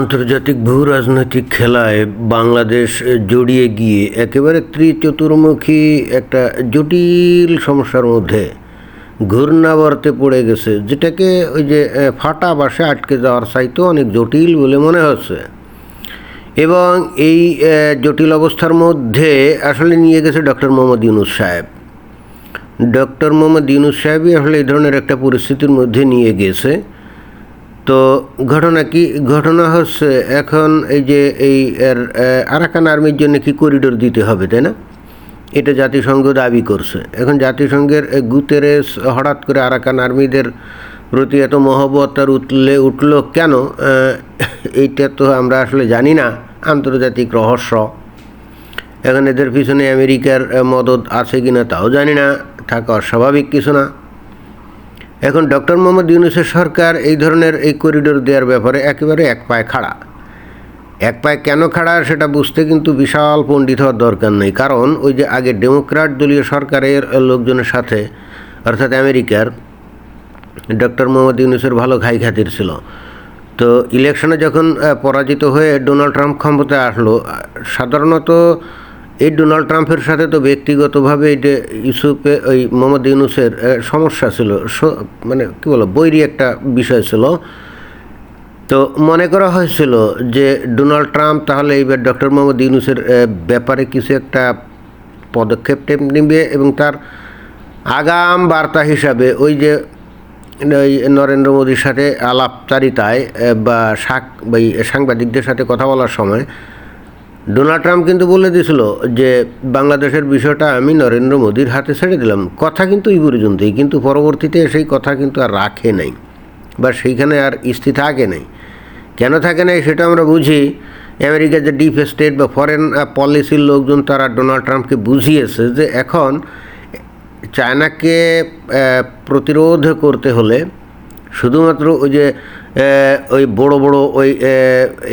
আন্তর্জাতিক বহু রাজনৈতিক খেলায় বাংলাদেশ জড়িয়ে গিয়ে একেবারে ত্রিচতুর্মুখী একটা জটিল সমস্যার মধ্যে ঘূর্ণাবর্তে পড়ে গেছে, যেটাকে ওই যে ফাটা বাসে আটকে যাওয়ার চাইতে অনেক জটিল বলে মনে হচ্ছে। এবং এই জটিল অবস্থার মধ্যে আসলে নিয়ে গেছে ডক্টর মোহাম্মদ ইউনুস সাহেব। ডক্টর মোহাম্মদ ইউনুস সাহেবই আসলে এই ধরনের একটা পরিস্থিতির মধ্যে নিয়ে গেছে। তো ঘটনা কি ঘটনা হচ্ছে এখন এই যে এই এর আরাকান আর্মির জন্য কি করিডোর দিতে হবে তাই না? এটা জাতিসংঘ দাবি করছে। এখন জাতিসংঘের এ, গুতেরেস হঠাৎ করে আরাকান আর্মিদের প্রতি এত মহব্বত আর উঠলে উঠল কেন? এইটা তো আমরা আসলে জানি না। আন্তর্জাতিক রহস্য। এখন এদের পিছনে আমেরিকার মদত আছে কিনা তাও জানি না। থাকা অস্বাভাবিক কিছু না। এখন ডক্টর মোহাম্মদ ইউনুসের সরকার এই ধরনের এই করিডোর দেওয়ার ব্যাপারে একেবারে এক পায়ে খাড়া। এক পায়ে কেন খাড়া সেটা বুঝতে কিন্তু বিশাল পণ্ডিত হওয়ার দরকার নেই। কারণ ওই যে আগে ডেমোক্র্যাট দলীয় সরকারের লোকজনের সাথে, অর্থাৎ আমেরিকার, ডক্টর মোহাম্মদ ইউনুসের ভালো ঘাই খাতির ছিল। তো ইলেকশনে যখন পরাজিত হয়ে ডোনাল্ড ট্রাম্প ক্ষমতায় আসলো সাধারণত এই ডোনাল্ড ট্রাম্পের সাথে তো ব্যক্তিগতভাবে এই যে ইউসুফে ওই মোহাম্মদ ইউনুসের সমস্যা ছিল। মানে কী বলো বৈরী একটা বিষয় ছিল। তো মনে করা হয়েছিল যে ডোনাল্ড ট্রাম্প তাহলে এইবার ডক্টর মোহাম্মদ ইউনুসের ব্যাপারে কিছু একটা পদক্ষেপ নেবে এবং তার আগাম বার্তা হিসাবে ওই যে ওই নরেন্দ্র মোদীর সাথে আলাপচারিতায় বা সাংবাদিকদের সাথে কথা বলার সময় ডোনাল্ড ট্রাম্প কিন্তু বলে দিয়েছিল যে, বাংলাদেশের বিষয়টা আমি নরেন্দ্র মোদীর হাতে ছেড়ে দিলাম। কথা কিন্তু এই পর্যন্তই কিন্তু পরবর্তীতে সেই কথা কিন্তু আর রাখে নাই বা সেইখানে আর স্থির থাকে নাই। কেন থাকে নাই সেটা আমরা বুঝি। আমেরিকার যে ডিপ স্টেট বা ফরেন পলিসির লোকজন তারা ডোনাল্ড ট্রাম্পকে বুঝিয়েছে যে, এখন চায়নাকে প্রতিরোধ করতে হলে শুধুমাত্র ওই যে ওই বড় বড় ওই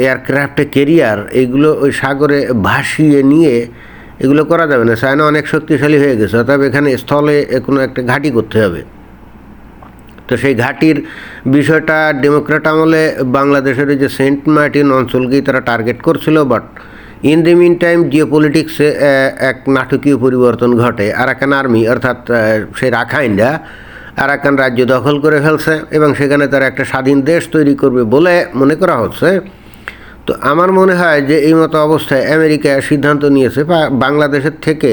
এয়ারক্রাফটে কেরিয়ার এইগুলো ওই সাগরে ভাসিয়ে নিয়ে এগুলো করা যাবে না। চায়না অনেক শক্তিশালী হয়ে গেছে, অতএব এখানে স্থলে কোনো একটা ঘাঁটি করতে হবে। তো সেই ঘাটির বিষয়টা ডেমোক্রেট আমলে বাংলাদেশের যে সেন্ট মার্টিন অঞ্চলকেই তারা টার্গেট করছিল, but in the mean time geo পলিটিক্সে এক নাটকীয় পরিবর্তন ঘটে। আর আরাকান আর্মি, অর্থাৎ সেই রাখাইনরা আরাকান রাজ্য দখল করে ফেলছে এবং সেখানে তারা একটা স্বাধীন দেশ তৈরি করবে বলে মনে করা হচ্ছে। তো আমার মনে হয় যে এই মতো অবস্থায় আমেরিকা সিদ্ধান্ত নিয়েছে বাংলাদেশের থেকে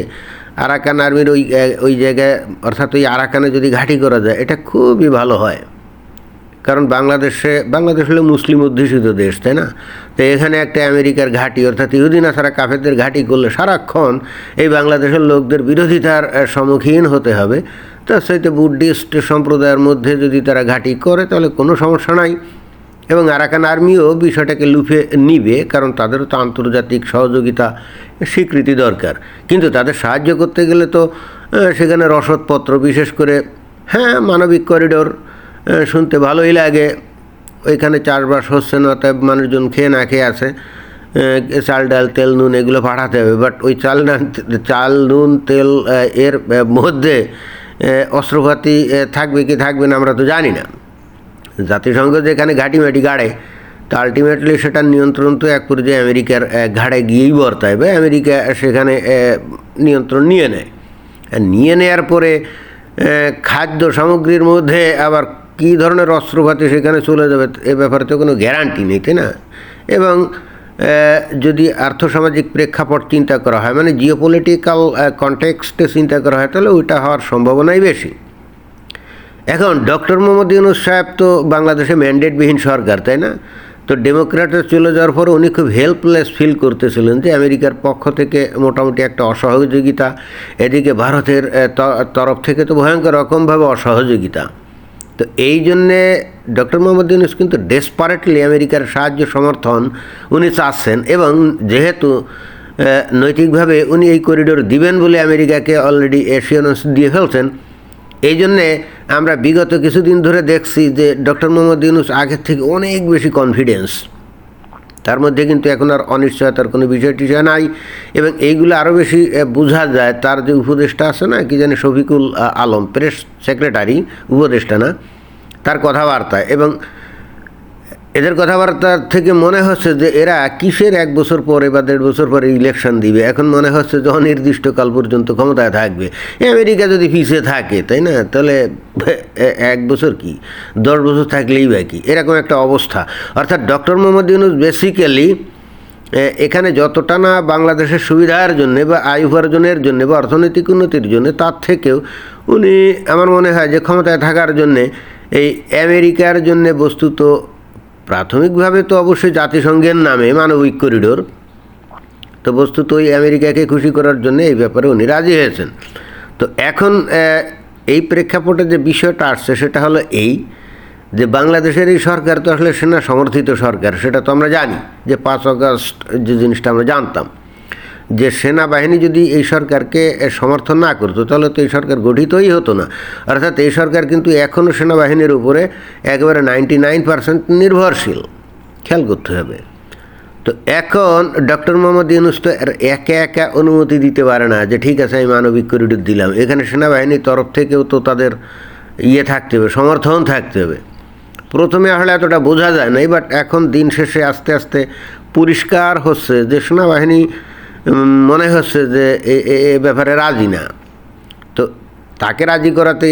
আরাকান আর্মির ওই ওই জায়গায়, অর্থাৎ ওই আরাকানে যদি ঘাঁটি করা যায়, এটা খুবই ভালো হয়। কারণ বাংলাদেশে, বাংলাদেশ হলো মুসলিম অধ্যুষিত দেশ, তাই না? তো এখানে একটা আমেরিকার ঘাঁটি, অর্থাৎ ইহুদিনা ছাড়া কাফেরদের ঘাঁটি করলে সারাক্ষণ এই বাংলাদেশের লোকদের বিরোধিতার সম্মুখীন হতে হবে। তার সাথে বুদ্ধিস্ট সম্প্রদায়ের মধ্যে যদি তারা ঘাঁটি করে, তাহলে কোনো সমস্যা নাই। এবং আরাকান আর্মিও বিষয়টাকে লুফে নিবে, কারণ তাদেরও তো আন্তর্জাতিক সহযোগিতা স্বীকৃতি দরকার। কিন্তু তাদের সাহায্য করতে গেলে তো সেখানে রসদপত্র বিশেষ করে হ্যাঁ মানবিক করিডোর শুনতে ভালোই লাগে। ওইখানে চাষবাস হচ্ছে না তাই মানুষজন খেয়ে না খেয়ে আছে। চাল ডাল, তেল, নুন এগুলো পাঠাতে হবে। বাট ওই চাল ডাল, চাল, নুন, তেল এর মধ্যে অস্ত্রপাতি থাকবে কি থাকবে না আমরা তো জানি না। জাতিসংঘ যেখানে ঘাটিমাটি গাড়ে, তো আলটিমেটলি সেটার নিয়ন্ত্রণ তো এক পর্যায়ে আমেরিকার ঘাড়ে গিয়েই বর্তায় বা আমেরিকা সেখানে নিয়ন্ত্রণ নিয়ে নেয়। নিয়ে নেয়ার পরে খাদ্য সামগ্রীর মধ্যে আবার কী ধরনের অস্ত্রপাতি সেখানে চলে যাবে, এ ব্যাপারে তো কোনো গ্যারান্টি নেই, তাই না? এবং যদি আর্থসামাজিক প্রেক্ষাপট চিন্তা করা হয় মানে জিওপলিটিক্যাল কনটেক্সটে চিন্তা করা হয়, তাহলে ওইটা হওয়ার সম্ভাবনাই বেশি। এখন ডক্টর মোহাম্মদ ইউনুস সাহেব তো বাংলাদেশে ম্যান্ডেটবিহীন সরকার, তাই না? তো ডেমোক্র্যাটের চলে যাওয়ার পর উনি খুব হেল্পলেস ফিল করতেছিলেন যে আমেরিকার পক্ষ থেকে মোটামুটি একটা অসহযোগিতা, এদিকে ভারতের তরফ থেকে তো ভয়ঙ্কর রকমভাবে অসহযোগিতা। তো এই জন্যে ডক্টর মোহাম্মদ ইউনুস কিন্তু ডেসপারেটলি আমেরিকার সাহায্য সমর্থন উনি চাচ্ছেন এবং যেহেতু নৈতিকভাবে উনি এই করিডোর দিবেন বলে আমেরিকাকে অলরেডি এশিয়ানস দিয়ে ফেলছেন, এই জন্যে আমরা বিগত কিছুদিন ধরে দেখছি যে ডক্টর মোহাম্মদ ইউনুস আগের থেকে অনেক বেশি কনফিডেন্স তার মধ্যে কিন্তু এখন আর অনিশ্চয়তার কোনো বিষয় টিষয় নাই। এবং এইগুলো আরও বেশি বোঝা যায়। তার যে উপদেষ্টা আছে না, কি জানি শফিকুল আলম, প্রেস সেক্রেটারি, উপদেষ্টা না, তার কথাবার্তা। এবং এদের কথাবার্তা থেকে মনে হচ্ছে যে এরা কিসের এক বছর পরে বা দেড় বছর পরে ইলেকশন দিবে? এখন মনে হচ্ছে যে অনির্দিষ্টকাল পর্যন্ত ক্ষমতায় থাকবে। আমেরিকা যদি পিছিয়ে থাকে, তাই না? তাহলে এক বছর কি? দশ বছর থাকলেই বা কি? এরকম একটা অবস্থা। অর্থাৎ ডক্টর মোহাম্মদ ইউনুস বেসিক্যালি এখানে যতটা না বাংলাদেশের সুবিধার জন্যে বা আয় উপার্জনের জন্যে বা অর্থনৈতিক উন্নতির জন্য, তার থেকেও উনি, আমার মনে হয় যে ক্ষমতায় থাকার জন্যে, এই আমেরিকার জন্যে বস্তুত প্রাথমিকভাবে তো অবশ্যই জাতিসংঘের নামে মানবিক করিডোর। তো বস্তুত ওই আমেরিকাকে খুশি করার জন্য এই ব্যাপারে উনি রাজি হয়েছেন। তো এখন এই প্রেক্ষাপটে যে বিষয়টা আসছে সেটা হলো এই যে বাংলাদেশের এই সরকার তো আসলে সেনা সমর্থিত সরকার, সেটা তো আমরা জানি যে পাঁচ অগাস্ট যে জিনিসটা আমরা জানতাম। যে সেনাবাহিনী যদি এই সরকারকে সমর্থন না করতো, তাহলে তো এই সরকার গঠিতই হতো না। অর্থাৎ এই সরকার কিন্তু এখনও সেনাবাহিনীর উপরে একেবারে নাইনটি নাইন পার্সেন্ট নির্ভরশীল। খেয়াল করতে হবে। তো এখন ডক্টর মোহাম্মদ ইউনুস তো একা একা অনুমতি দিতে পারে না যে, ঠিক আছে, আমি মানবিক করিডোর দিলাম। এখানে সেনাবাহিনীর তরফ থেকেও তো তাদের ইয়ে থাকতে হবে, সমর্থন থাকতে হবে। প্রথমে আসলে এতটা বোঝা যায় না বাট এখন দিন শেষে আস্তে আস্তে পরিষ্কার হচ্ছে যে, সেনাবাহিনী মনে হচ্ছে যে এ- ব্যাপারে রাজি না। তো তাকে রাজি করাতে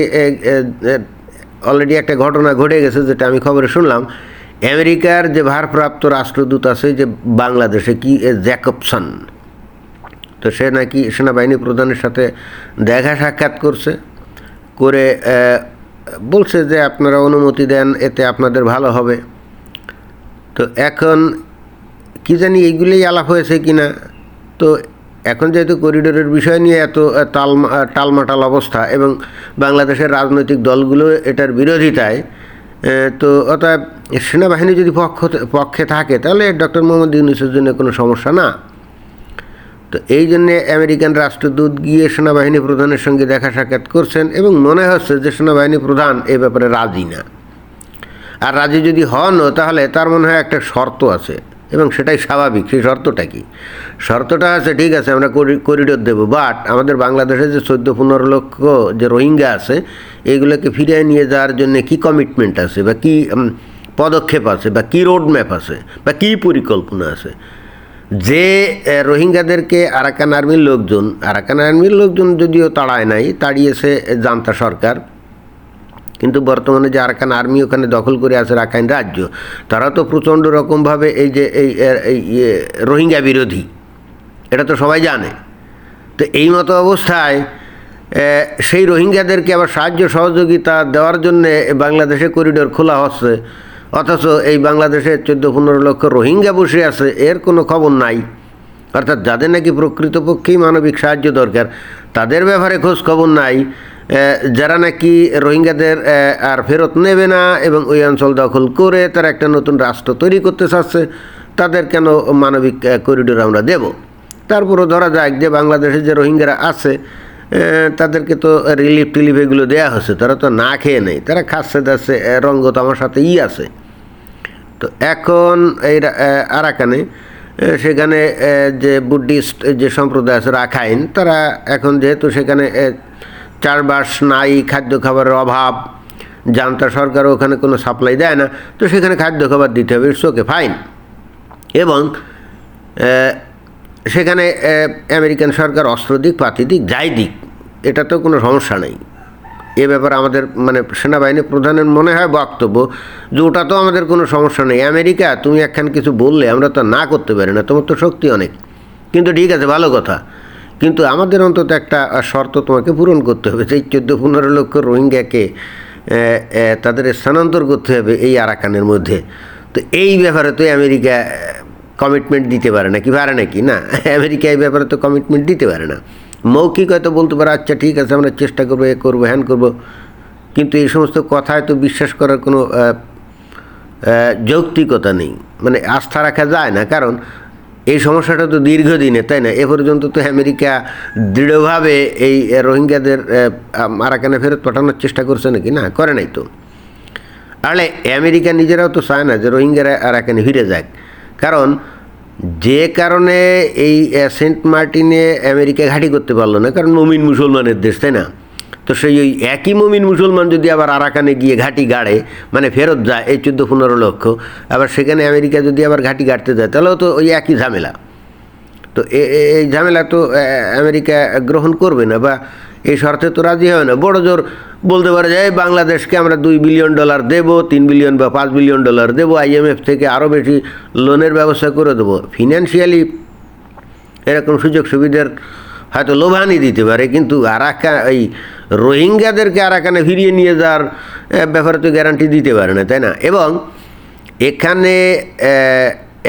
অলরেডি একটা ঘটনা ঘটে গেছে যেটা আমি খবরে শুনলাম। আমেরিকার যে ভারপ্রাপ্ত রাষ্ট্রদূত আছে, যে বাংলাদেশে কি জ্যাকবসন, তো সে নাকি সেনাবাহিনী প্রধানের সাথে দেখা সাক্ষাৎ করছে, করে বলছে যে আপনারা অনুমতি দেন, এতে আপনাদের ভালো হবে। তো এখন কি জানি এইগুলোই আলাপ হয়েছে কি না তো এখন যেহেতু করিডোরের বিষয় নিয়ে এত আহ, তাল টালমাটাল অবস্থা এবং বাংলাদেশের রাজনৈতিক দলগুলো এটার বিরোধিতায় তো অতএব সেনাবাহিনী যদি পক্ষ পক্ষে থাকে তাহলে ডক্টর মোহাম্মদ ইউনুসের জন্য কোনো সমস্যা না। তো এই জন্যে আমেরিকান রাষ্ট্রদূত গিয়ে সেনাবাহিনী প্রধানের সঙ্গে দেখা সাক্ষাৎ করছেন এবং মনে হচ্ছে যে সেনাবাহিনী প্রধান এ ব্যাপারে রাজি না। আর রাজি যদি হনও তাহলে তার মনে হয় একটা শর্ত আছে। এবং সেটাই স্বাভাবিক, সেই শর্তটা কি? শর্তটা আছে, ঠিক আছে, আমরা করি- করিডোর দেবো বাট আমাদের বাংলাদেশে যে চোদ্দ পনেরো লক্ষ যে রোহিঙ্গা আছে এইগুলোকে ফিরিয়ে নিয়ে যাওয়ার জন্য কি কমিটমেন্ট আছে বা কি পদক্ষেপ আছে বা কি রোড ম্যাপ আছে বা কি পরিকল্পনা আছে? যে রোহিঙ্গাদেরকে আরাকান আর্মির লোকজন, আরাকান আর্মির লোকজন যদিও তাড়ায় নাই, তাড়িয়েছে জান্তা সরকার কিন্তু বর্তমানে যে আরাকান আর্মি ওখানে দখল করে আছে রাখাইন রাজ্য, তারা তো প্রচণ্ড রকমভাবে এই যে এই রোহিঙ্গা বিরোধী। এটা তো সবাই জানে। তো এই মতো অবস্থায় সেই রোহিঙ্গাদেরকে আবার সাহায্য সহযোগিতা দেওয়ার জন্যে বাংলাদেশে করিডোর খোলা হচ্ছে। অথচ এই বাংলাদেশে চোদ্দ পনেরো লক্ষ রোহিঙ্গা বসে আছে, এর কোনো খবর নাই। অর্থাৎ যাদের নাকি প্রকৃতপক্ষেই মানবিক সাহায্য দরকার, তাদের ব্যাপারে খোঁজ খবর নাই। যারা নাকি রোহিঙ্গাদের আর ফেরত নেবে না এবং ওই অঞ্চল দখল করে তারা একটা নতুন রাষ্ট্র তৈরি করতে চাচ্ছে, তাদের কেন মানবিক করিডোর আমরা দেব? তারপরও ধরা যাক যে বাংলাদেশে যে রোহিঙ্গারা আছে তাদেরকে তো রিলিফ টিলিফ এগুলো দেওয়া হচ্ছে তারা তো না খেয়ে নেই, তারা খাচ্ছে দাচ্ছে রঙ্গ তো আমার সাথে ই আছে। তো এখন এই আরাকানে সেখানে যে বুদ্ধিস্ট যে সম্প্রদায় আছে রাখাইন, তারা এখন যেহেতু সেখানে চারবাস নাই, খাদ্য খাবারের অভাব। জানতা সরকারও ওখানে কোনো সাপ্লাই দেয় না, তো সেখানে খাদ্য খাবার দিতে হবে ইটস ওকে ফাইন এবং সেখানে আমেরিকান সরকার অস্ত্র দিক, পাতি দিক, যাই দিক, এটা তো কোনো সমস্যা নেই। এ ব্যাপারে আমাদের মানে সেনাবাহিনী প্রধানের মনে হয় বক্তব্য যে ওটা তো আমাদের কোনো সমস্যা নেই। আমেরিকা, তুমি একখান কিছু বললে, আমরা তো না করতে পারি না, তোমার তো শক্তি অনেক। কিন্তু ঠিক আছে, ভালো কথা। কিন্তু আমাদের অন্তত একটা শর্ত তোমাকে পূরণ করতে হবে সেই চোদ্দ পনেরো লক্ষ রোহিঙ্গাকে তাদের স্থানান্তর করতে হবে এই আরাকানের মধ্যে। তো এই ব্যাপারে তো আমেরিকা কমিটমেন্ট দিতে পারে না কি পারে নাকি? না, আমেরিকা এই ব্যাপারে তো কমিটমেন্ট দিতে পারে না। মৌখিক হয়তো বলতে পারে আচ্ছা ঠিক আছে, আমরা চেষ্টা করব, এ করব, হ্যান করব। কিন্তু এই সমস্ত কথায় তো বিশ্বাস করার কোনো যৌক্তিকতা নেই। মানে আস্থা রাখা যায় না। কারণ এই সমস্যাটা তো দীর্ঘদিনে তাই না? এ পর্যন্ত তো আমেরিকা দৃঢ়ভাবে এই রোহিঙ্গাদের আহ, আরাকানে ফেরত পাঠানোর চেষ্টা করছে নাকি? না করে নাই তো। আরে আমেরিকা নিজেরাও তো চায় না যে রোহিঙ্গারা আরাকানে ফিরে যাক। কারণ যে কারণে এই সেন্ট মার্টিনে আমেরিকা ঘাঁটি করতে পারল না কারণ মমিন মুসলমানের দেশ তাই না? তো সেই ওই একই মমিন মুসলমান যদি আবার আরাকানে গিয়ে ঘাঁটি গাড়ে মানে ফেরত যায়, এই চোদ্দ পনেরো লক্ষ, আবার সেখানে আমেরিকা যদি আবার ঘাঁটি গাড়তে যায়, তাহলেও তো ওই একই ঝামেলা। তো এই ঝামেলা তো আমেরিকা গ্রহণ করবে না, বা এই শর্তে তো রাজি হবে না। বড় জোর বলতে পারে যে বাংলাদেশকে আমরা দুই বিলিয়ন ডলার দেবো, তিন বিলিয়ন বা পাঁচ বিলিয়ন ডলার দেবো আইএমএফ থেকে আরও বেশি লোনের ব্যবস্থা করে দেবো। ফিনান্সিয়ালি এরকম সুযোগ সুবিধার হয়তো লোভানি দিতে পারে, কিন্তু আরাকা, এই রোহিঙ্গাদেরকে আরাকানে ফিরিয়ে নিয়ে যাওয়ার ব্যাপারে তো গ্যারান্টি দিতে পারে না, তাই না? এবং এখানে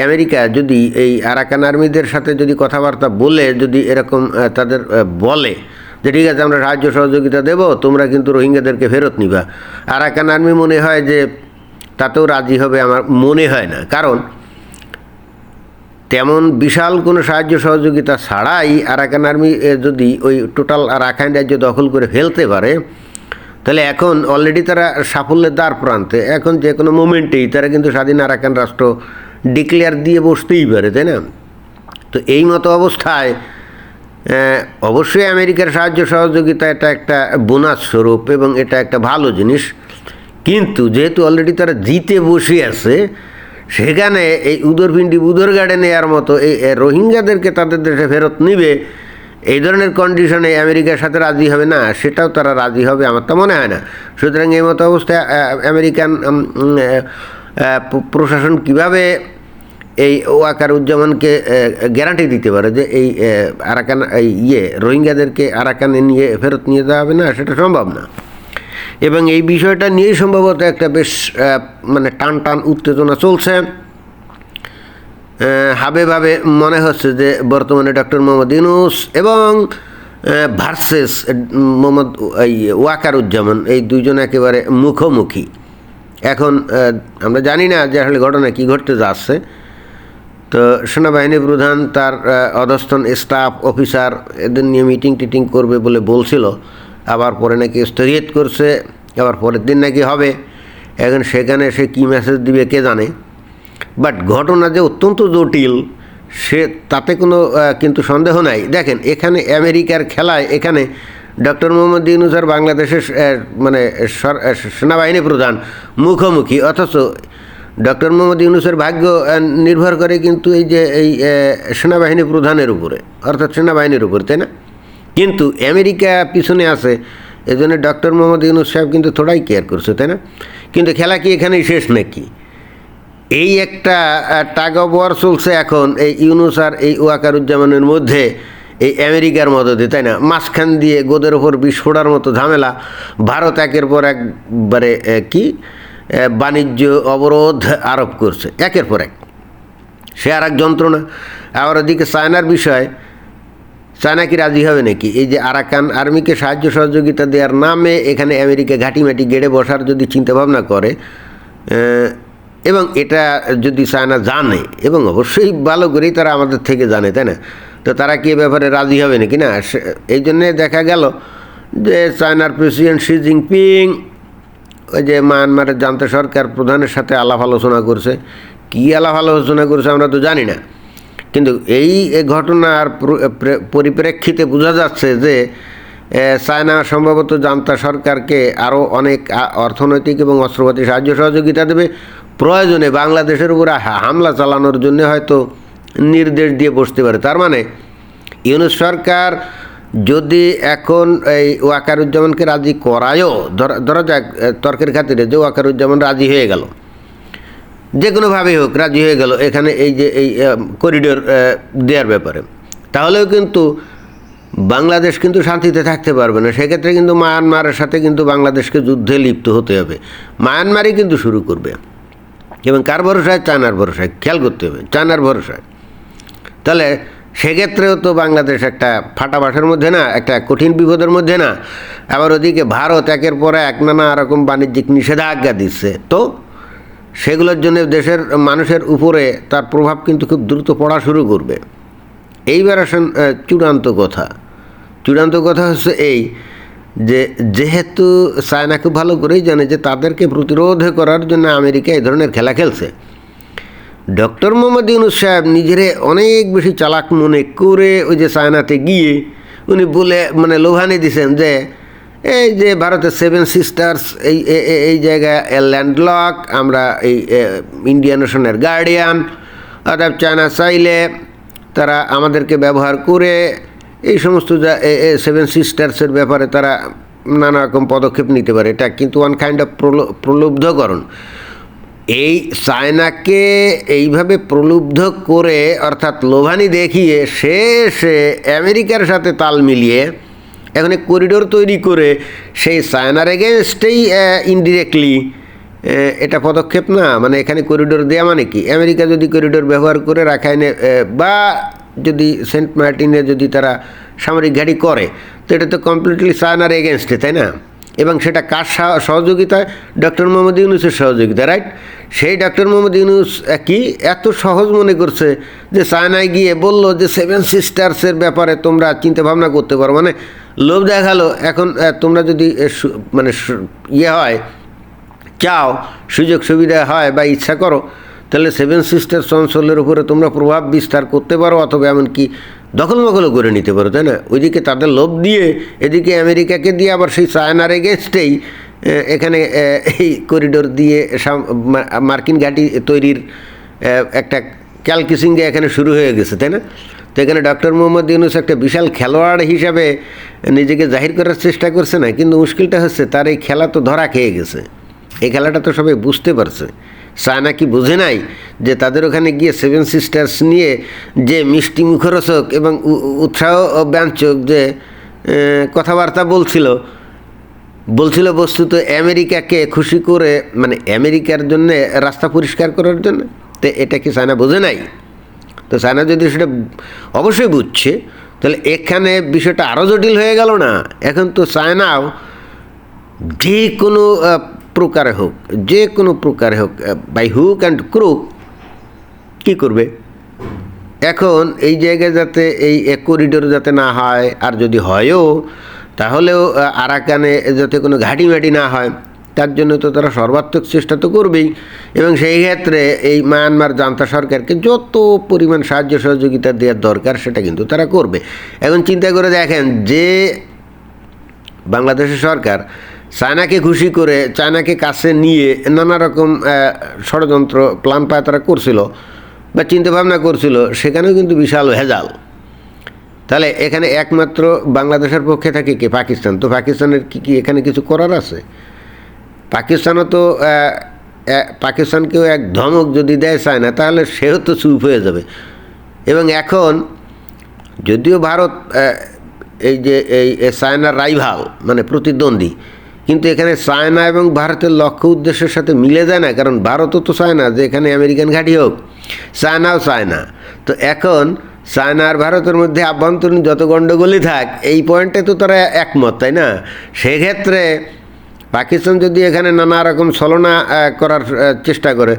আমেরিকা যদি এই আরাকান আর্মিদের সাথে যদি কথাবার্তা বলে, যদি এরকম তাদের বলে যে ঠিক আছে, আমরা সাহায্য সহযোগিতা দেব, তোমরা কিন্তু রোহিঙ্গাদেরকে ফেরত নিবা। আরাকান আর্মি মনে হয় যে তাতেও রাজি হবে আমার, মনে হয় না। কারণ তেমন বিশাল কোনো সাহায্য সহযোগিতা ছাড়াই আরাকান আর্মি যদি ওই টোটাল রাখাইন রাজ্য দখল করে ফেলতে পারে, তাহলে এখন অলরেডি তারা সাফল্যের দ্বার প্রান্তে। এখন যে কোনো মোমেন্টেই তারা কিন্তু স্বাধীন আরাকান রাষ্ট্র ডিক্লেয়ার দিয়ে বসতেই পারে, তাই না? তো এই মতো অবস্থায় অবশ্যই আমেরিকার সাহায্য সহযোগিতা এটা একটা বোনাস স্বরূপ এবং এটা একটা ভালো জিনিস। কিন্তু যেহেতু অলরেডি তারা জিতে বসে আছে সেখানে এই উদরপিন্ডি উদর গার্ডে নেওয়ার মতো এই রোহিঙ্গাদেরকে তাদের দেশে ফেরত নিবে, এই ধরনের কন্ডিশনে আমেরিকার সাথে রাজি হবে না, সেটাও তারা রাজি হবে আমার তো মনে হয় না। সুতরাং এই মতো অবস্থায় আমেরিকান প্রশাসন কীভাবে এই ওয়াকার উজ্জামানকে গ্যারান্টি দিতে পারে যে এই আরাকান, এই ইয়ে রোহিঙ্গাদেরকে আরাকানে নিয়ে ফেরত নিয়ে যাওয়া হবে না, সেটা সম্ভব না। এবং এই বিষয়টা নিয়েই সম্ভবত একটা বেশ মানে টান টান উত্তেজনা চলছে। হাবে ভাবে মনে হচ্ছে যে বর্তমানে ডক্টর মোহাম্মদ ইউনুস এবং ভার্সেস মোহাম্মদ এই ওয়াকারুজ্জামান এই দুইজন একেবারে মুখোমুখি। এখন আমরা জানি না যে আসলে ঘটনা কী ঘটতে যাচ্ছে। তো সেনাবাহিনী প্রধান তার আহ, অধস্তন স্টাফ অফিসার এদের নিয়ে মিটিং টিটিং করবে বলে বলছিল। আবার পরে নাকি স্থগিত করছে, আবার পরের দিন নাকি হবে। এখন সেখানে সে কী মেসেজ দিবে কে জানে। বাট ঘটনা যে অত্যন্ত জটিল, সে তাতে কোনো কিন্তু সন্দেহ নাই। দেখেন, এখানে আমেরিকার খেলায় এখানে ডক্টর মোহাম্মদ ইউনুস আর বাংলাদেশের মানে সেনাবাহিনী প্রধান মুখোমুখি। অথচ ডক্টর মোহাম্মদ ইউনুসের ভাগ্য নির্ভর করে কিন্তু এই যে, এই সেনাবাহিনী প্রধানের উপরে, অর্থাৎ সেনাবাহিনীর উপর, তাই না? কিন্তু আমেরিকা পিছনে আছে এই জন্য ডক্টর মোহাম্মদ ইউনুস সাহেব কিন্তু থোড়াই কেয়ার করছে, তাই না? কিন্তু খেলা কি এখানেই শেষ নাকি? এই একটা টাগ অফ ওয়ার চলছে এখন এই ইউনুস আর এই ওয়াকারুজ্জামানের মধ্যে, এই আমেরিকার মদতে, তাই না? মাঝখান দিয়ে গোদের ওপর বিষ ফোড়ার মতো ঝামেলা, ভারত একের পর একবারে কি বাণিজ্য অবরোধ আরোপ করছে, একের পর এক। সে আর এক যন্ত্রণা। আবার ওদিকে চায়নার বিষয় চায়না কি রাজি হবে নাকি? এই যে আরাকান আর্মিকে সাহায্য সহযোগিতা দেওয়ার নামে এখানে আমেরিকা ঘাঁটিমাটি গেড়ে বসার যদি চিন্তাভাবনা করে এবং এটা যদি চায়না জানে, এবং অবশ্যই ভালো করেই তারা আমাদের থেকে জানে, তাই না? তো তারা কি এ ব্যাপারে রাজি হবে নাকি না? এই জন্যে দেখা গেল যে চায়নার প্রেসিডেন্ট শি জিনপিং, ওই যে মায়ানমারের জানতে সরকার প্রধানের সাথে আলাপ আলোচনা করছে। কী আলাপ আলোচনা করছে আমরা তো জানি না। কিন্তু এই ঘটনার পরিপ্রেক্ষিতে বোঝা যাচ্ছে যে চায়না সম্ভবত জান্তা সরকারকে আরও অনেক অর্থনৈতিক এবং অস্ত্রপাতি সাহায্য সহযোগিতা দেবে। প্রয়োজনে বাংলাদেশের উপরে হামলা চালানোর জন্য হয়তো নির্দেশ দিয়ে বসতে পারে। তার মানে ইউনুস সরকার যদি এখন এই ওয়াকারুজ্জামানকে রাজি করায়ও, ধরা যাক তর্কের খাতিরে যে ওয়াকারুজ্জামান রাজি হয়ে গেল। যে কোনোভাবেই হোক, রাজি হয়ে গেল এখানে এই যে এই করিডোর দেওয়ার ব্যাপারে। তাহলেও কিন্তু বাংলাদেশ কিন্তু শান্তিতে থাকতে পারবে না। সেক্ষেত্রে কিন্তু মায়ানমারের সাথে কিন্তু বাংলাদেশকে যুদ্ধে লিপ্ত হতে হবে। মায়ানমারই কিন্তু শুরু করবে। এবং কার ভরসায়? চায়নার ভরসায়। খেয়াল করতে হবে, চায়নার ভরসায়। তাহলে সেক্ষেত্রেও তো বাংলাদেশ একটা ফাটাবাসের মধ্যে না, একটা কঠিন বিপদের মধ্যে না। আবার ওদিকে ভারত একের পর এক নানা রকম বাণিজ্যিক নিষেধাজ্ঞা দিচ্ছে। তো সেগুলোর জন্য দেশের মানুষের উপরে তার প্রভাব কিন্তু খুব দ্রুত পড়া শুরু করবে। এইবার আসেন চূড়ান্ত কথা। চূড়ান্ত কথা হচ্ছে এই যে, যেহেতু চায়না খুব ভালো করেই জানে যে তাদেরকে প্রতিরোধ করার জন্য আমেরিকা এই ধরনের খেলা খেলছে। ডক্টর মোহাম্মদ ইউনুস সাহেব নিজেরে অনেক বেশি চালাক মনে করে ওই যে চায়নাতে গিয়ে উনি বলে মানে লোভানি দিছেন যে এই যে ভারতের সেভেন সিস্টার্স এই এই জায়গায় ল্যান্ডলক আমরা এই ইন্ডিয়ান ওশনের গার্ডিয়ান অর্থাৎ চায়না চাইলে তারা আমাদেরকে ব্যবহার করে, এই সমস্ত সেভেন সিস্টার্সের ব্যাপারে তারা নানা রকম পদক্ষেপ নিতে পারে। এটা কিন্তু ওয়ান কাইন্ড অফ প্রলুব্ধকরণ। এই চায়নাকে এইভাবে প্রলুব্ধ করে, অর্থাৎ লোভানি দেখিয়ে শেষে আমেরিকার সাথে তাল মিলিয়ে এখন করিডোর তৈরি করে সেই চায়নার এগেনস্টেই ইনডিরেক্টলি এটা পদক্ষেপ না মানে এখানে করিডোর দেওয়া মানে কি? আমেরিকা যদি করিডোর ব্যবহার করে রাখাইনে বা যদি সেন্ট মার্টিনে যদি তারা সামরিক ঘাঁটি করে, তো এটা তো কমপ্লিটলি চায়নার এগেনস্টে তাই না? এবং সেটা কার সহ- সহযোগিতায়? ডক্টর মোহাম্মদ ইউনুসের সহযোগিতা রাইট সেই ডক্টর মোহাম্মদ ইউনুস কি? এত সহজ মনে করছে যে চায়নায় গিয়ে বলল যে সেভেন সিস্টার্সের ব্যাপারে তোমরা চিন্তা ভাবনা করতে পারো মানে লোভ দেখাল, এখন তোমরা যদি মানে ইয়ে হয়, চাও, সুযোগ সুবিধা হয় বা ইচ্ছা করো, তাহলে সেভেন সিস্টার্স অঞ্চলের উপরে তোমরা প্রভাব বিস্তার করতে পারো অথবা এমনকি দখল মখলও করে নিতে পারো, তাই না? ওইদিকে তাদের লোভ দিয়ে এদিকে আমেরিকাকে দিয়ে আবার সেই চায়নার এগেনস্টেই এখানে এই করিডোর দিয়ে মার্কিন ঘাঁটি তৈরির একটা ক্যালকিসিংয়ে এখানে শুরু হয়ে গেছে, তাই না? তো এখানে ডক্টর মোহাম্মদ ইউনুস একটা বিশাল খেলোয়াড় হিসাবে নিজেকে জাহির করার চেষ্টা করছে না, কিন্তু মুশকিলটা হচ্ছে তার এই খেলা তো ধরা খেয়ে গেছে। এই খেলাটা তো সবাই বুঝতে পারছে। চায়না কি বুঝে নাই যে তাদের ওখানে গিয়ে সেভেন সিস্টার্স নিয়ে যে মিষ্টি মুখরোচক এবং উৎসাহ ব্যঞ্চক যে কথাবার্তা বলছিল বলছিল বস্তুত আমেরিকাকে খুশি করে মানে আমেরিকার জন্য রাস্তা পরিষ্কার করার জন্য, তো এটা কি চায়না বোঝে নাই? তো চায়না যদি সেটা অবশ্যই বুঝছে, তাহলে এখানে বিষয়টা আরও জটিল হয়ে গেল না? এখন তো চায়নাও যে কোনো প্রকারে হোক, যে কোনো প্রকারে হোক বাই হুক অ্যান্ড ক্রুক কী করবে? এখন এই জায়গায় যাতে এই করিডোর যাতে না হয়, আর যদি হয়ও, তাহলেও আরাকানে যাতে কোনো ঘাঁটি মাটি না হয় তার জন্য তো তারা সর্বাত্মক চেষ্টা তো করবেই। এবং সেই ক্ষেত্রে এই মায়ানমার জান্তা সরকারকে যত পরিমাণ সাহায্য সহযোগিতা দেওয়ার দরকার সেটা কিন্তু তারা করবে। এখন চিন্তা করে দেখেন যে বাংলাদেশের সরকার চায়নাকে খুশি করে চায়নাকে কাছে নিয়ে নানা রকম ষড়যন্ত্র প্ল্যান পায় তারা করছিল বা চিন্তাভাবনা করছিল, সেখানেও কিন্তু বিশাল ভেজাল। তাহলে এখানে একমাত্র বাংলাদেশের পক্ষে থাকে কি? পাকিস্তান। তো পাকিস্তানের কি কি এখানে কিছু করার আছে? পাকিস্তানও তো পাকিস্তানকেও এক ধমক যদি দেয় চায় না তাহলে সেও তো চুপ হয়ে যাবে। এবং এখন যদিও ভারত এই যে, এই চায়নার রাইভাল মানে প্রতিদ্বন্দ্বী, কিন্তু এখানে চায়না এবং ভারতের লক্ষ্য উদ্দেশ্যের সাথে মিলে যায় না, কারণ ভারতও তো চায় না যে এখানে আমেরিকান ঘাঁটি হোক, চায়নাও চায় না তো এখন চায়না আর ভারতের মধ্যে আভ্যন্তরীণ যত গণ্ডগোলই থাক, এই পয়েন্টে তো তারা একমত, তাই না? সেক্ষেত্রে পাকিস্তান যদি এখানে নানা রকম ছলনা করার চেষ্টা করে,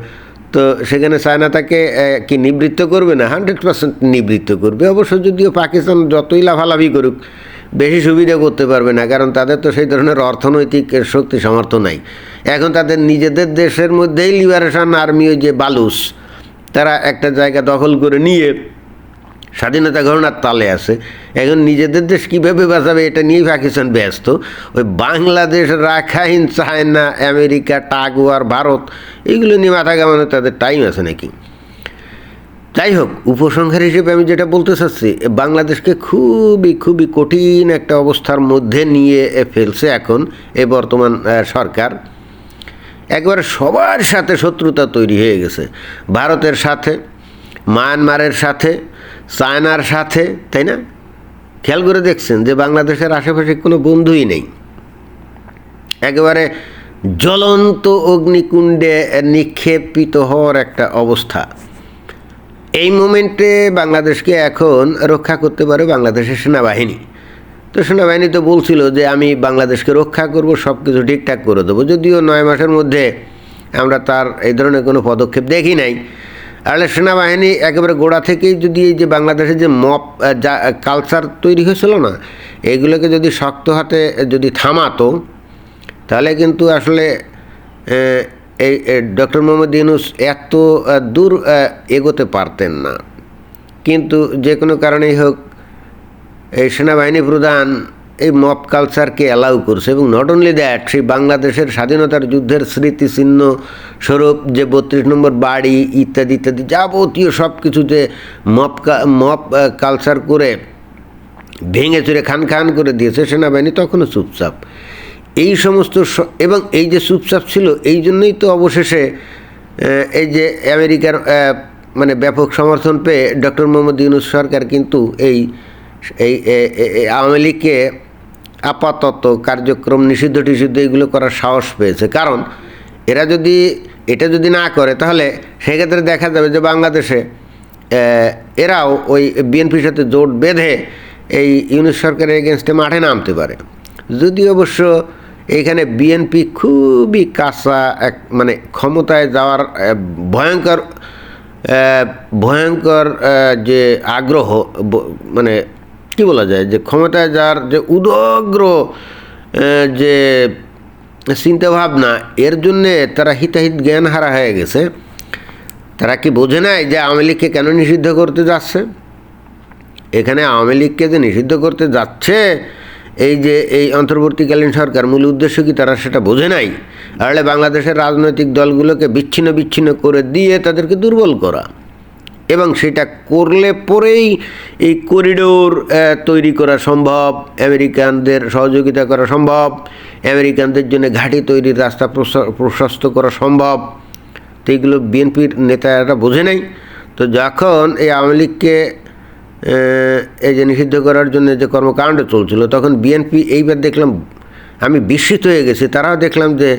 তো সেখানে চায়না তাকে কি নিবৃত্ত করবে না? হান্ড্রেড পার্সেন্ট নিবৃত্ত করবে। অবশ্য যদিও পাকিস্তান যতই লাভালাভি করুক, বেশি সুবিধা করতে পারবে না, কারণ তাদের তো সেই ধরনের অর্থনৈতিক শক্তি সামর্থ্য নাই। এখন তাদের নিজেদের দেশের মধ্যেই লিবারেশন আর্মি ওই যে বালুস তারা একটা জায়গা দখল করে নিয়ে স্বাধীনতা ঘটনার তালে আছে। এখন নিজেদের দেশ কীভাবে বাঁচাবে এটা নিয়েই পাকিস্তান ব্যস্ত। ওই বাংলাদেশ, রাখাইন, চায়না, আমেরিকা, টাগুয়ার, ভারত, এগুলো নিয়ে মাথা কামানো তাদের টাইম আছে নাকি? যাই হোক, উপসংহার হিসেবে আমি যেটা বলতে চাচ্ছি বাংলাদেশকে খুবই খুবই কঠিন একটা অবস্থার মধ্যে নিয়ে ফেলছে এখন এ বর্তমান সরকার। একবারে সবার সাথে শত্রুতা তৈরি হয়ে গেছে। ভারতের সাথে, মায়ানমারের সাথে চায়নার সাথে, তাই না? খেয়াল করে দেখছেন যে বাংলাদেশের আশেপাশে কোনো বন্ধুই নেই। একেবারে জ্বলন্ত অগ্নিকুণ্ডে নিক্ষেপিত হওয়ার একটা অবস্থা। এই মোমেন্টে বাংলাদেশকে এখন রক্ষা করতে পারে বাংলাদেশের সেনাবাহিনী। তো সেনাবাহিনী তো বলছিল যে আমি বাংলাদেশকে রক্ষা করব সব কিছু ঠিকঠাক করে দেবো। যদিও নয় মাসের মধ্যে আমরা তার এই ধরনের কোনো পদক্ষেপ দেখি নাই। তাহলে সেনাবাহিনী একেবারে গোড়া থেকেই যদি এই যে বাংলাদেশের যে মপ যা কালচার তৈরি হয়েছিল না, এগুলোকে যদি শক্ত হাতে যদি থামাতো, তাহলে কিন্তু আসলে এই ডক্টর মোহাম্মদ ইউনুস এত দূর এগোতে পারতেন না। কিন্তু যে কোনো কারণেই হোক, এই সেনাবাহিনী প্রধান এই মপ কালচারকে অ্যালাউ করছে এবং নট অনলি দ্যাট সেই বাংলাদেশের স্বাধীনতার যুদ্ধের স্মৃতিচিহ্ন স্বরূপ যে বত্রিশ নম্বর বাড়ি ইত্যাদি ইত্যাদি যাবতীয় সব কিছুতে মপ মপ কালচার করে ভেঙে চুরে খান খান করে দিয়েছে সেনাবাহিনী তখনও চুপচাপ। এই সমস্ত এবং এই যে চুপচাপ ছিল, এই জন্যই তো অবশেষে এই যে আমেরিকার মানে ব্যাপক সমর্থন পেয়ে ডক্টর মোহাম্মদ ইউনুস সরকার কিন্তু এই এই আওয়ামী লীগকে আপাতত কার্যক্রম নিষিদ্ধ টিষিদ্ধ এগুলো করার সাহস পেয়েছে। কারণ এরা যদি এটা যদি না করে, তাহলে সেক্ষেত্রে দেখা যাবে যে বাংলাদেশে এরাও ওই বিএনপির সাথে জোট বেঁধে এই ইউনিট সরকারের এগেনস্টে মাঠে নামতে পারে। যদি অবশ্য এখানে বিএনপি খুবই কাঁচা এক মানে ক্ষমতায় যাওয়ার ভয়ঙ্কর ভয়ঙ্কর যে আগ্রহ মানে কি বলা যায়? যে ক্ষমতায় যার যে উদগ্র যে চিন্তাভাবনা, এর জন্যে তারা হিতাহিত জ্ঞান হারা হয়ে গেছে। তারা কি বোঝে নাই যে আওয়ামী লীগকে কেন নিষিদ্ধ করতে যাচ্ছে? এখানে আওয়ামী লীগকে যে নিষিদ্ধ করতে যাচ্ছে, এই যে এই অন্তর্বর্তীকালীন সরকার, মূল উদ্দেশ্য কি তারা সেটা বোঝে নাই? তাহলে বাংলাদেশের রাজনৈতিক দলগুলোকে বিচ্ছিন্ন বিচ্ছিন্ন করে দিয়ে তাদেরকে দুর্বল করা। এবং সেটা করলে পরেই এই করিডোর তৈরি করা সম্ভব, আমেরিকানদের সহযোগিতা করা সম্ভব, আমেরিকানদের জন্য ঘাঁটি তৈরির রাস্তা প্রশস্ত করা সম্ভব। তো এইগুলো বিএনপির নেতারা বোঝে নাই। তো যখন এই আওয়ামী লীগকে এই যে নিষিদ্ধ করার জন্য যে কর্মকাণ্ড চলছিল, তখন বিএনপি এইবার দেখলাম, আমি বিস্মিত হয়ে গেছি। তারাও দেখলাম যে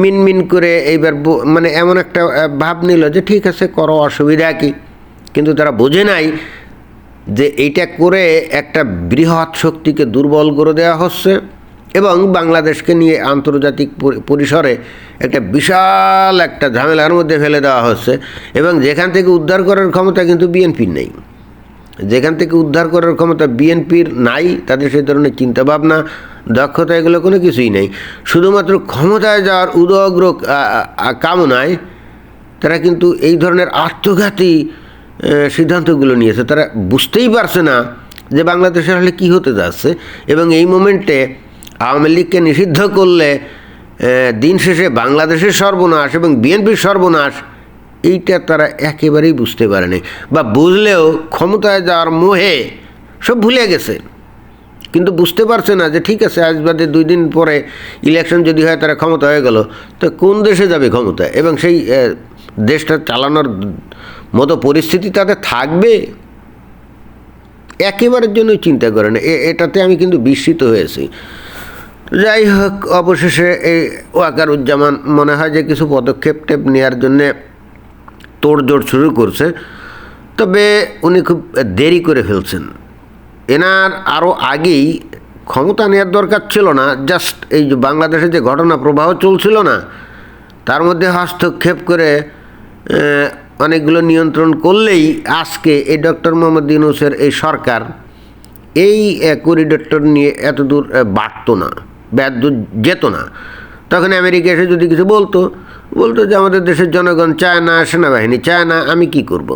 মিনমিন করে এইবার মানে এমন একটা ভাব নিল যে ঠিক আছে, করো, অসুবিধা কি? কিন্তু তারা বোঝে নাই যে এইটা করে একটা বৃহৎ শক্তিকে দুর্বল করে দেওয়া হচ্ছে এবং বাংলাদেশকে নিয়ে আন্তর্জাতিক পরিসরে একটা বিশাল একটা ঝামেলার মধ্যে ফেলে দেওয়া হচ্ছে এবং যেখান থেকে উদ্ধার করার ক্ষমতা কিন্তু বিএনপির নেই। যেখান থেকে উদ্ধার করার ক্ষমতা বিএনপির নাই, তাদের সেই ধরনের চিন্তাভাবনা, দক্ষতা এগুলো কোনো কিছুই নেই। শুধুমাত্র ক্ষমতায় যাওয়ার উদগ্র কামনায় তারা কিন্তু এই ধরনের আত্মঘাতী সিদ্ধান্তগুলো নিয়েছে। তারা বুঝতেই পারছে না যে বাংলাদেশে আসলে কী হতে যাচ্ছে এবং এই মোমেন্টে আওয়ামী লীগকে নিষিদ্ধ করলে দিন শেষে বাংলাদেশের সর্বনাশ এবং বিএনপির সর্বনাশ, এইটা তারা একেবারেই বুঝতে পারেনি বা বুঝলেও ক্ষমতায় যাওয়ার মোহে সব ভুলে গেছে। কিন্তু বুঝতে পারছে না যে ঠিক আছে, আজ বাদে দুই দিন পরে ইলেকশন যদি হয় তারা ক্ষমতা হয়ে গেল, তো কোন দেশে যাবে ক্ষমতা? এবং সেই দেশটা চালানোর মতো পরিস্থিতি তাদের থাকবে? একেবারের জন্য চিন্তা করে না। এটাতে আমি কিন্তু বিস্মিত হয়েছি। যাই হোক, অবশেষে এই ওয়াকার উজ্জামান মনে হয় যে কিছু পদক্ষেপ টেপ নেওয়ার জন্যে তোড়জোড় শুরু করছে। তবে উনি খুব দেরি করে ফেলছেন। এনার আরও আগেই ক্ষমতা নেওয়ার দরকার ছিল না। জাস্ট এই যে বাংলাদেশে যে ঘটনা প্রবাহ চলছিল না, তার মধ্যে হস্তক্ষেপ করে অনেকগুলো নিয়ন্ত্রণ করলেই আজকে এই ডক্টর মোহাম্মদ ইউনুসের এই সরকার এই করিডোরটা নিয়ে এত দূর বাড়তো না দূর যেত না। তখন আমেরিকা এসে যদি কিছু বলতো বলতো যে আমাদের দেশের জনগণ চায় না, সেনাবাহিনী চায় না, আমি কি করব।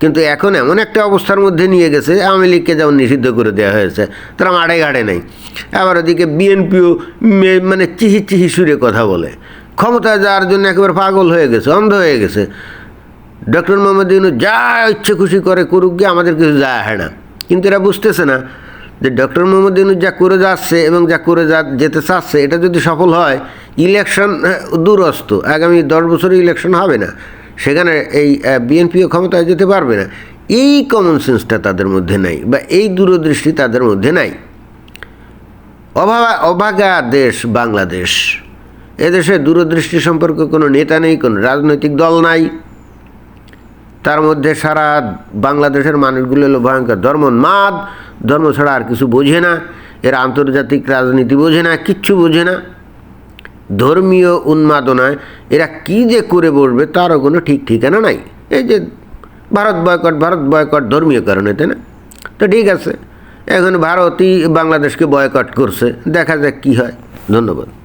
কিন্তু এখন এমন একটা অবস্থার মধ্যে নিয়ে গেছে, আওয়ামী লীগকে যেমন নিষিদ্ধ করে দেওয়া হয়েছে, তারা মাঠে ঘাটে নেই। আবার ওদিকে বিএনপিও মানে চিহি চিহি সুরে কথা বলে। ক্ষমতায় যাওয়ার জন্য একেবারে পাগল হয়ে গেছে, অন্ধ হয়ে গেছে। ডক্টর মোহাম্মদ ইউনুস যা ইচ্ছে খুশি করে করুক গিয়ে আমাদের কিছু যায় হয় না। কিন্তু এরা বুঝতেছে না যে ডক্টর মোহাম্মদ ইউনুস যা করে যাচ্ছে এবং যা করে যা যেতে চাচ্ছে, এটা যদি সফল হয়, ইলেকশন দূরস্থ আগামী দশ বছরে ইলেকশন হবে না। সেখানে এই বিএনপিও ক্ষমতায় যেতে পারবে না। এই কমন সেন্সটা তাদের মধ্যে নাই বা এই দূরদৃষ্টি তাদের মধ্যে নাই। অভাবা অভাগা দেশ বাংলাদেশ। এদেশে দূরদৃষ্টি সম্পর্কে কোনো নেতা নেই, কোনো রাজনৈতিক দল নাই। তার মধ্যে সারা বাংলাদেশের মানুষগুলো হলো ভয়ঙ্কর। ধর্মোন্মাদ, ধর্ম ছাড়া আর কিছু বোঝে না। এরা আন্তর্জাতিক রাজনীতি বোঝে না, কিচ্ছু বোঝে না। ধর্মীয় উন্মাদনায় এরা কি যে করে বসবে তারও কোনো ঠিক ঠিকানা নাই। এই যে ভারত বয়কট ভারত বয়কট ধর্মীয় কারণে, তাই না? তো ঠিক আছে। এখন ভারতই বাংলাদেশকে বয়কট করছে। দেখা যাক কী হয়। ধন্যবাদ।